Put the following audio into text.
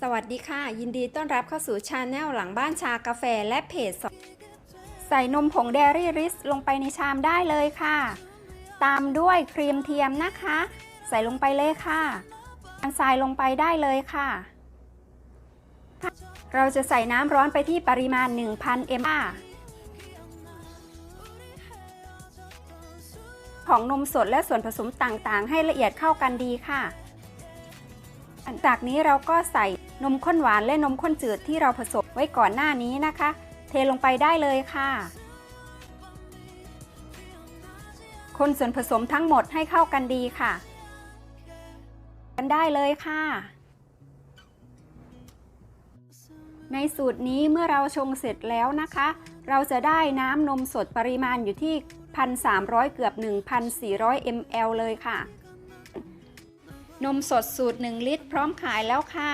สวัสดีค่ะ ยินดีต้อนรับเข้าสู่ชาแนลหลังบ้านชากาแฟและเพจสใส่นมผงเดรี่ริสลงไปในชามได้เลยค่ะ ตามด้วยครีมเทียมนะคะ ใส่ลงไปเลยค่ะอันทรายลงไปได้เลยค่ะ เราจะใส่น้ำร้อนไปที่ปริมาณ 1,000 ml ของนมสดและส่วนผสมต่างๆ ให้ละเอียดเข้ากันดีค่ะ จากนี้เราก็ใส่นมข้นหวานและนมข้นจืดที่เราผสมไว้ก่อนหน้านี้นะคะ เทลงไปได้เลยค่ะ คนส่วนผสมทั้งหมดให้เข้ากันดีค่ะ กันได้เลยค่ะ ในสูตรนี้เมื่อเราชงเสร็จแล้วนะคะ เราจะได้น้ำนมสดปริมาณอยู่ที่ 1,300 เกือบ 1,400 ml เลยค่ะ นมสดสูตร 1 ลิตร พร้อมขายแล้วค่ะ